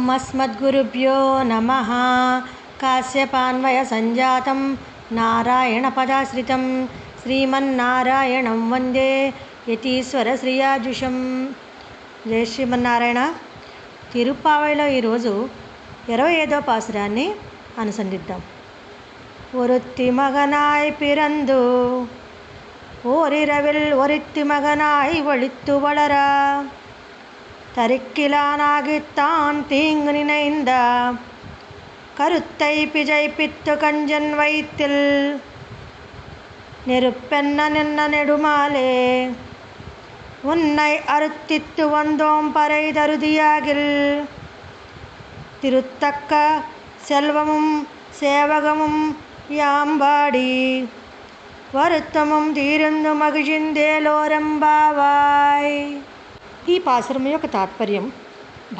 ఓమస్మద్గురుభ్యో నమ కాశ్యపాన్వయ సంజాతం నారాయణపదాశ్రితం శ్రీమన్నారాయణం వందే యతీశ్వర శ్రీయాజుషం జయ శ్రీమన్నారాయణ తిరుప్పావైలో ఈరోజు ఇరవై ఐదో పాసురాన్ని అనుసంధిద్దాం ஒருத்தி மகனாய் பிறந்து ஓரிரவில் ஒருத்தி மகனாய் ஒழித்து வளர தருக்கிலானாகித்தான் தீங்கு நினைந்த. கருத்தை பிஜைப்பித்து கஞ்சன் வைத்தில் நெருப்பென்ன நின்ன நெடுமாலே. உன்னை அறுத்தித்து வந்தோம் பறை தருதியாகில். திருத்தக்க செல்வமும் சேவகமும் யாம்பாடி. வருத்தமும் தீர்ந்து மகிழ்ந்தேலோரம்பாவாய் ఈ పాసురం యొక్క తాత్పర్యం.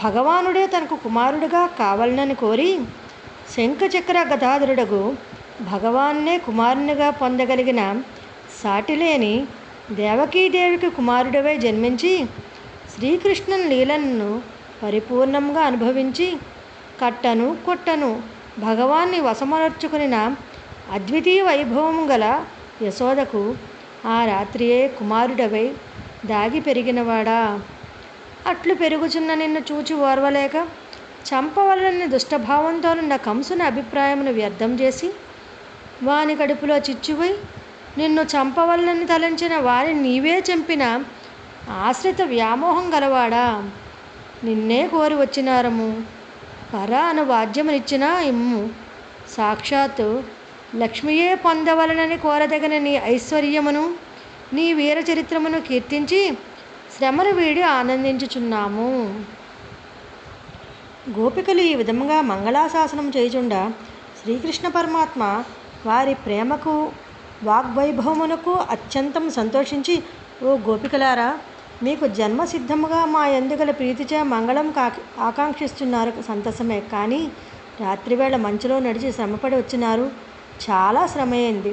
భగవానుడే తనకు కుమారుడిగా కావాలనని కోరి శంఖచక్ర గదాధరుడగు భగవాన్నే కుమారునిగా పొందగలిగిన సాటిలేని దేవకీదేవికి కుమారుడివై జన్మించి శ్రీకృష్ణుని లీలలను పరిపూర్ణంగా అనుభవించి కట్టను కొట్టను భగవాన్ని వశమర్చుకునిన అద్వితీయ వైభవం గల యశోదకు ఆ రాత్రియే కుమారుడవై దాగి పెరిగినవాడా? అట్లు పెరుగుచున్న నిన్ను చూచి ఓర్వలేక చంపవలనని దుష్టభావంతోనున్న కంసుని అభిప్రాయమును వ్యర్థం చేసి వాని కడుపులో చిచ్చువై నిన్ను చంపవలనని తలంచిన వారిని నీవే చంపిన ఆశ్రిత వ్యామోహం గలవాడా? నిన్నే కోరి వచ్చినారము. పర అను వాద్యమునిచ్చిన ఇమ్ము. సాక్షాత్తు లక్ష్మియే పొందవలనని కోరదగిన నీ ఐశ్వర్యమును నీ వీర చరిత్రమును కీర్తించి శ్రమను వీడి ఆనందించుచున్నాము. గోపికలు ఈ విధముగా మంగళాశాసనం చేయుచుండా శ్రీకృష్ణ పరమాత్మ వారి ప్రేమకు వాగ్వైభవమునకు అత్యంతం సంతోషించి ఓ గోపికలారా మీకు జన్మసిద్ధముగా మా ఎందుగల ప్రీతిచే మంగళం కా ఆకాంక్షిస్తున్నారు సంతసమే. కానీ రాత్రివేళ మంచులో నడిచి శ్రమపడి వచ్చినారు. చాలా శ్రమయ్యింది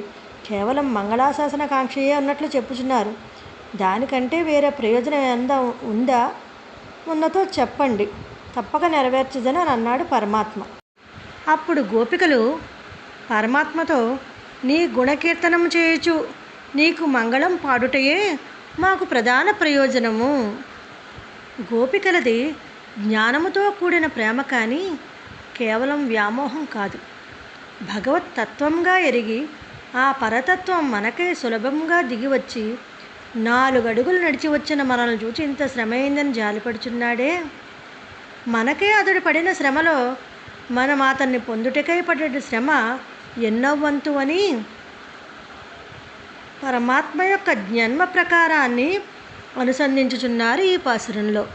కేవలం మంగళాశాసన కాంక్షయే ఉన్నట్లు చెప్పుచున్నారు. దానికంటే వేరే ప్రయోజనం ఎంత ఉందా? ఉన్నతో చెప్పండి. తప్పక నెరవేర్చదని అని అన్నాడు పరమాత్మ. అప్పుడు గోపికలు పరమాత్మతో నీ గుణకీర్తనం చేయొచ్చు నీకు మంగళం పాడుటయే మాకు ప్రధాన ప్రయోజనము. గోపికలది జ్ఞానముతో కూడిన ప్రేమ కానీ కేవలం వ్యామోహం కాదు. భగవత్ తత్వంగా ఎరిగి ఆ పరతత్వం మనకే సులభంగా దిగివచ్చి నాలుగడుగులు నడిచి వచ్చిన మనల్ని చూచి ఇంత శ్రమ అయిందని జాలిపడుచున్నాడే? మనకే అతడు పడిన శ్రమలో మనం అతన్ని పొందుటకై పడే శ్రమ ఎన్నో వంతు అని? పరమాత్మ యొక్క జన్మ ప్రకారాన్ని అనుసంధించుచున్నారు ఈ పాసురంలో.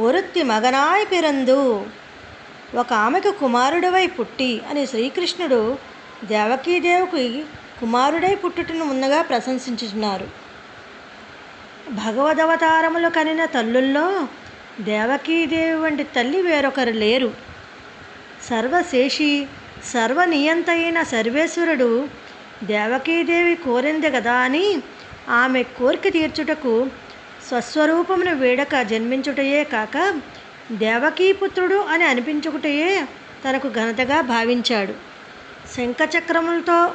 ఒరుత్తి మగనాయ్ పిరందు ఒక ఆమెకు కుమారుడివై పుట్టి అని శ్రీకృష్ణుడు దేవకీదేవికి కుమారుడై పుట్టుటను ముందుగా ప్రశంసించుచున్నారు. భగవదవతారములు కనిన తల్లుల్లో దేవకీదేవి వంటి తల్లి వేరొకరు లేరు. సర్వశేషి సర్వనియంత అయిన సర్వేశ్వరుడు దేవకీదేవి కోరింది కదా అని ఆమె కోరిక తీర్చుటకు స్వస్వరూపమును వేడక జన్మించుటయే కాక దేవకీపుత్రుడు అని అనిపించుకుటయే తనకు ఘనతగా భావించాడు. శంఖచక్రములతో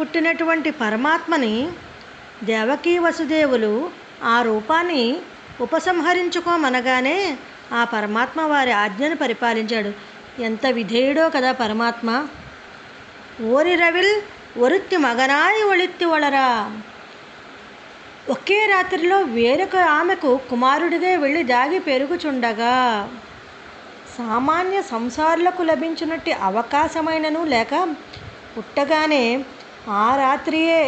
పుట్టినటువంటి పరమాత్మని దేవకీ వసుదేవులు ఆ రూపాన్ని ఉపసంహరించుకోమనగానే ఆ పరమాత్మ వారి ఆజ్ఞను పరిపాలించాడు. ఎంత విధేయుడో కదా పరమాత్మ. ఓరి రవిల్ ఒరుత్తి మగనాయి ఒళిత్తి వళరా ఒకే రాత్రిలో వేరొక ఆమెకు కుమారుడిగా వెళ్ళి దాగి పెరుగుచుండగా. సామాన్య సంసారులకు లభించినట్టు అవకాశమైనను లేక పుట్టగానే ఆ రాత్రియే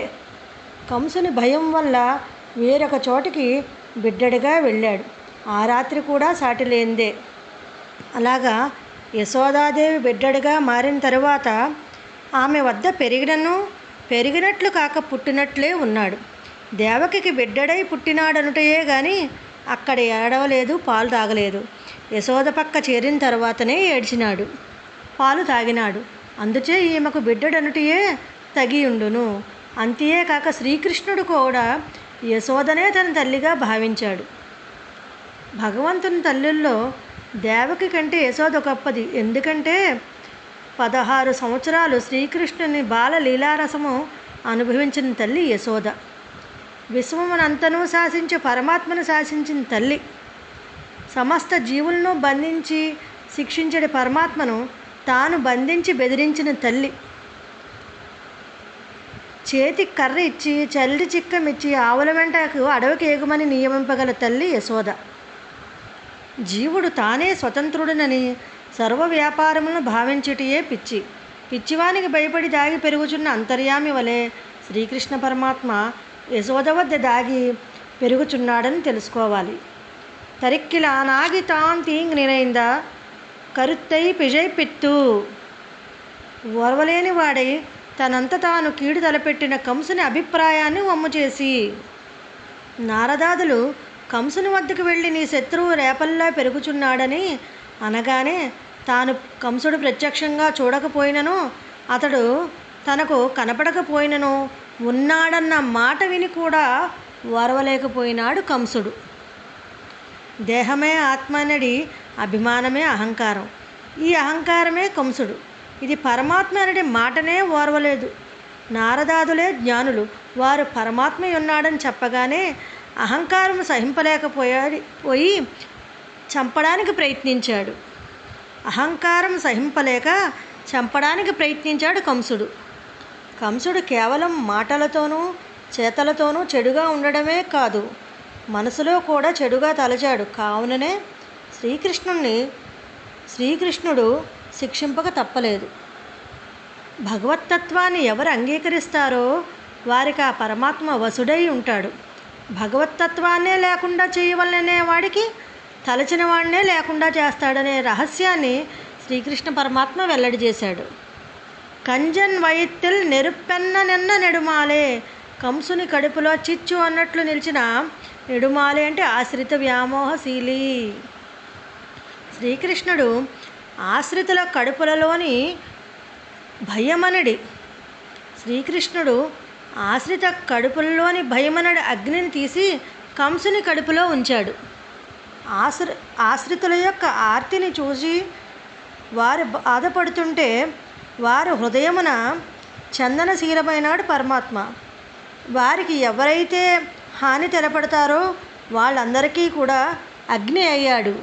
కంసుని భయం వల్ల వేరొక చోటికి బిడ్డడిగా వెళ్ళాడు. ఆ రాత్రి కూడా సాటి లేనిదే అలాగా యశోదాదేవి బిడ్డడిగా మారిన తరువాత ఆమె వద్ద పెరిగినను పెరిగినట్లు కాక పుట్టినట్లే ఉన్నాడు. దేవకికి బిడ్డడై పుట్టినాడనుటయే కానీ అక్కడ ఏడవలేదు పాలు తాగలేదు. యశోద పక్క చేరిన తర్వాతనే ఏడ్చినాడు. పాలు తాగినాడు. అందుచే ఈమెకు బిడ్డడనుటియే తగియుండును. అంతేకాక శ్రీకృష్ణుడు కూడా యశోదనే తన తల్లిగా భావించాడు. భగవంతుని తల్లుల్లో దేవకి కంటే యశోద గొప్పది. ఎందుకంటే పదహారు సంవత్సరాలు శ్రీకృష్ణుని బాల లీలారసము అనుభవించిన తల్లి యశోద. విశ్వమునంతను శాసించి పరమాత్మను శాసించిన తల్లి సమస్త జీవులను బంధించి శిక్షించడి పరమాత్మను తాను బంధించి బెదిరించిన తల్లి. చేతి కర్ర ఇచ్చి చల్లి చిక్కమిచ్చి ఆవుల వెంటకు అడవికి ఎగుమని నియమింపగల తల్లి యశోద. జీవుడు తానే స్వతంత్రుడనని సర్వ వ్యాపారములను భావించుటయే పిచ్చి. పిచ్చివానికి భయపడి దాగి పెరుగుచున్న అంతర్యామి వలె శ్రీకృష్ణ పరమాత్మ యశోద వద్ద దాగి పెరుగుచున్నాడని తెలుసుకోవాలి. తరిక్కిల నాగి తాం తీంగ్ నినైంద కరుత్తై పిజై పిత్తు ఓర్వలేని వాడై తనంత తాను కీడు తలపెట్టిన కంసుని అభిప్రాయాన్ని వమ్ము చేసి నారదాదులు కంసుని వద్దకు వెళ్ళి నీ శత్రువు రేపల్లా పెరుగుచున్నాడని అనగానే తాను కంసుడు ప్రత్యక్షంగా చూడకపోయినను అతడు తనకు కనపడకపోయినను ఉన్నాడన్న మాట విని కూడా ఓర్వలేకపోయినాడు కంసుడు దేహమే ఆత్మనడి అభిమానమే అహంకారం. ఈ అహంకారమే కంసుడు. ఇది పరమాత్మ అనడి మాటనే ఓర్వలేదు. నారదాదులే జ్ఞానులు. వారు పరమాత్మ ఉన్నాడని చెప్పగానే అహంకారం సహింపలేకపోయాడు పోయి చంపడానికి ప్రయత్నించాడు. అహంకారం సహింపలేక చంపడానికి ప్రయత్నించాడు కంసుడు. కంసుడు కేవలం మాటలతోనూ చేతలతోనూ చెడుగా ఉండడమే కాదు. మనసులో కూడా చెడుగా తలచాడు. కావుననే శ్రీకృష్ణుణ్ణి శ్రీకృష్ణుడు శిక్షింపక తప్పలేదు. భగవత్తత్వాన్ని ఎవరు అంగీకరిస్తారో వారికి ఆ పరమాత్మ వసుడై ఉంటాడు. భగవత్తత్వాన్నే లేకుండా చేయవలనే వాడికి తలచిన వాడినే లేకుండా చేస్తాడనే రహస్యాన్ని శ్రీకృష్ణ పరమాత్మ వెల్లడి చేశాడు. కంజన్ వైత్తిల్ నెరుపెన్న నిన్న నెడుమాలే కంసుని కడుపులో చిచ్చు అన్నట్లు నిలిచిన నిడుమాలి అంటే ఆశ్రిత వ్యామోహశీలి. శ్రీకృష్ణుడు ఆశ్రితుల కడుపులలోని భయమనడి. శ్రీకృష్ణుడు ఆశ్రిత కడుపులలోని భయమనడి అగ్నిని తీసి కంసుని కడుపులో ఉంచాడు. ఆశ్రి ఆశ్రితుల యొక్క ఆర్తిని చూసి వారు బాధపడుతుంటే వారు హృదయమున చందనశీలమైనాడు పరమాత్మ. వారికి ఎవరైతే హాని తెలపడతారో వాళ్ళందరికీ కూడా అగ్ని అయ్యాడు.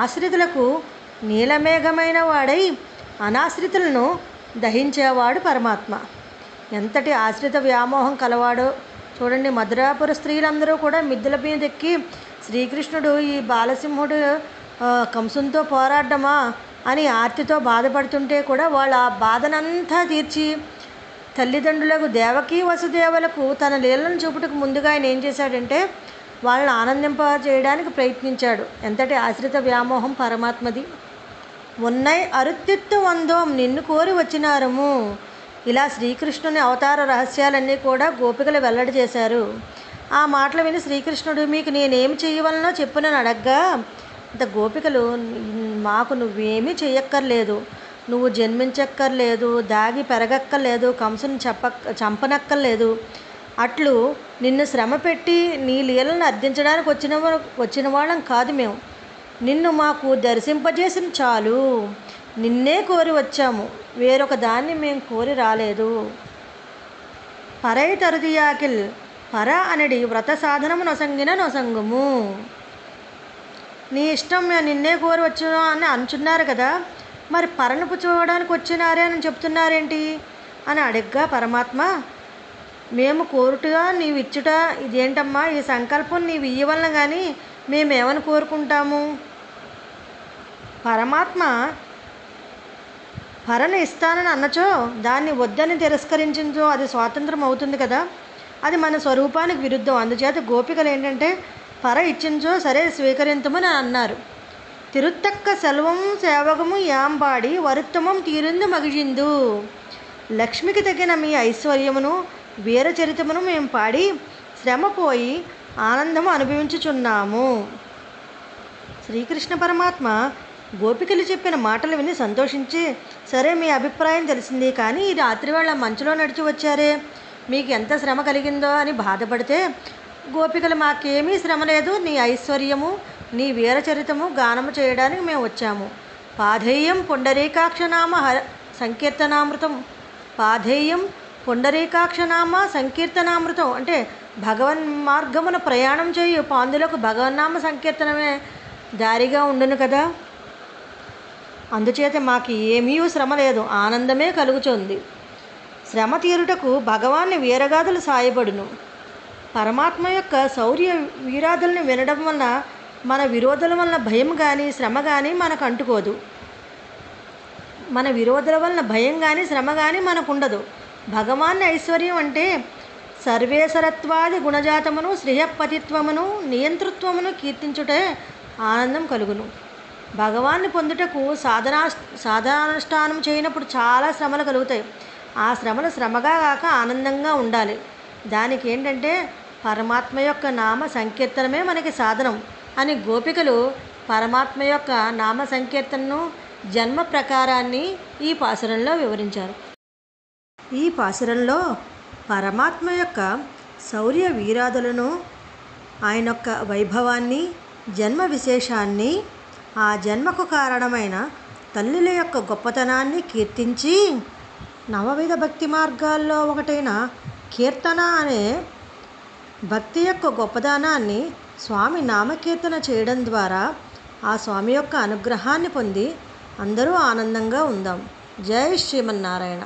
ఆశ్రితులకు నీలమేఘమైన వాడై అనాశ్రితులను దహించేవాడు పరమాత్మ. ఎంతటి ఆశ్రిత వ్యామోహం కలవాడో చూడండి మధురాపుర స్త్రీలందరూ కూడా మిద్దెల మీద ఎక్కి శ్రీకృష్ణుడు ఈ బాలసింహుడు కంసంతో పోరాడమా అని ఆర్తితో బాధపడుతుంటే కూడా వాళ్ళు ఆ బాధనంతా తీర్చి తల్లిదండ్రులకు దేవకీ వసుదేవులకు తన లీలను చూపుటకు ముందుగా ఆయన ఏం చేశాడంటే వాళ్ళని ఆనందింప చేయడానికి ప్రయత్నించాడు. ఎంతటి ఆశ్రిత వ్యామోహం పరమాత్మది. ఉన్నై అరుత్తిత్తు వందోం నిన్ను కోరి వచ్చినారము ఇలా శ్రీకృష్ణుని అవతార రహస్యాలన్నీ కూడా గోపికలు వెల్లడి చేశారు. ఆ మాటలు విని శ్రీకృష్ణుడు మీకు నేనేమి చేయవలనో చెప్పునని అడగ్గా ఇంత గోపికలు మాకు నువ్వేమీ చెయ్యక్కర్లేదు. నువ్వు జన్మించక్కర్లేదు దాగి పెరగక్కర్లేదు కంసుని చెప్పక్క చంపనక్కర్లేదు. అట్లు నిన్ను శ్రమ పెట్టి నీ లీలను అర్థించడానికి వచ్చిన వచ్చిన వాళ్ళం కాదు మేము నిన్ను మాకు దర్శింపజేసిన చాలు. నిన్నే కోరి వచ్చాము. వేరొక దాన్ని మేము కోరి రాలేదు. పరై తరుదియాకిల్ పర అనడి వ్రత సాధనము నొసంగిన నొసంగుము. నీ ఇష్టం మేము నిన్నే కోరి వచ్చును అని అనుచున్నారు కదా. మరి పరను చూడడానికి వచ్చినారే అని చెప్తున్నారేంటి? అని అడగ్గా పరమాత్మ మేము కోరుటగా నీవు ఇచ్చుట ఇదేంటమ్మా? ఈ సంకల్పం నీవు ఇయ్యవలన కానీ మేమేమని కోరుకుంటాము? పరమాత్మ పరను ఇస్తానని అన్నచో దాన్ని వద్దని తిరస్కరించించో అది స్వాతంత్రం అవుతుంది కదా? అది మన స్వరూపానికి విరుద్ధం. అందుచేత గోపికలు ఏంటంటే పర ఇచ్చించో సరే స్వీకరించమని అన్నారు. திருத்தக்க సెల్వం సేవగము యాంబాడి వరుత్తమం తీరిందు మగిజిందు. లక్ష్మికి తగిన మీ ఐశ్వర్యమును వీరచరితమును మేము పాడి శ్రమ పోయి ఆనందము అనుభవించుచున్నాము. శ్రీకృష్ణ పరమాత్మ గోపికలు చెప్పిన మాటలు విని సంతోషించి సరే మీ అభిప్రాయం తెలిసింది కానీ ఈ రాత్రి వేళ మంచులో నడిచి వచ్చారే మీకు ఎంత శ్రమ కలిగిందో అని బాధపడితే గోపికలు మాకేమీ శ్రమ లేదు నీ ఐశ్వర్యము నీ వీరచరితము గానము చేయడానికి మేము వచ్చాము. పాధేయం పుండరీకాక్షనామ హర సంకీర్తనామృతం. పాధేయం పుండరీకాక్షనామ సంకీర్తనామృతం. అంటే భగవన్ మార్గమున ప్రయాణం చేయు పాందులకు భగవన్నామ సంకీర్తనమే దారిగా ఉండును కదా. అందుచేత మాకు ఏమీ శ్రమ లేదు. ఆనందమే కలుగుతుంది శ్రమ తీరుటకు భగవాన్ని వీరగాథలు సాయపడును. పరమాత్మ యొక్క శౌర్య వీరాదుల్ని వినడం వల్ల మన విరోధుల వలన భయం కానీ శ్రమ కానీ మనకు అంటుకోదు. మన విరోధుల వలన భయం కానీ శ్రమ కానీ మనకు ఉండదు భగవాన్ ఐశ్వర్యం అంటే సర్వేశ్వరత్వాది గుణజాతమును శ్రేయపతిత్వమును నియంతృత్వమును కీర్తించుటే ఆనందం కలుగును. భగవాన్ని పొందుటకు సాధనా సాధనానుష్ఠానం చేయనప్పుడు చాలా శ్రమలు కలుగుతాయి. ఆ శ్రమలు శ్రమగా కాక ఆనందంగా ఉండాలి. దానికి ఏంటంటే పరమాత్మ యొక్క నామ సంకీర్తనమే మనకి సాధనం. అని గోపికలు పరమాత్మ యొక్క నామ సంకీర్తనను జన్మ ప్రకారాన్ని ఈ పాసురంలో వివరించారు. ఈ పాసురంలో పరమాత్మ యొక్క శౌర్య వీరాదులను ఆయన యొక్క వైభవాన్ని జన్మ విశేషాన్ని ఆ జన్మకు కారణమైన తల్లుల యొక్క గొప్పతనాన్ని కీర్తించి నవవిధ భక్తి మార్గాల్లో ఒకటైన కీర్తన అనే భక్తి యొక్క గొప్పదనాన్ని స్వామి నామకీర్తన చేయడం ద్వారా ఆ స్వామి యొక్క అనుగ్రహాన్ని పొంది అందరూ ఆనందంగా ఉందాం. జై శ్రీమన్నారాయణ.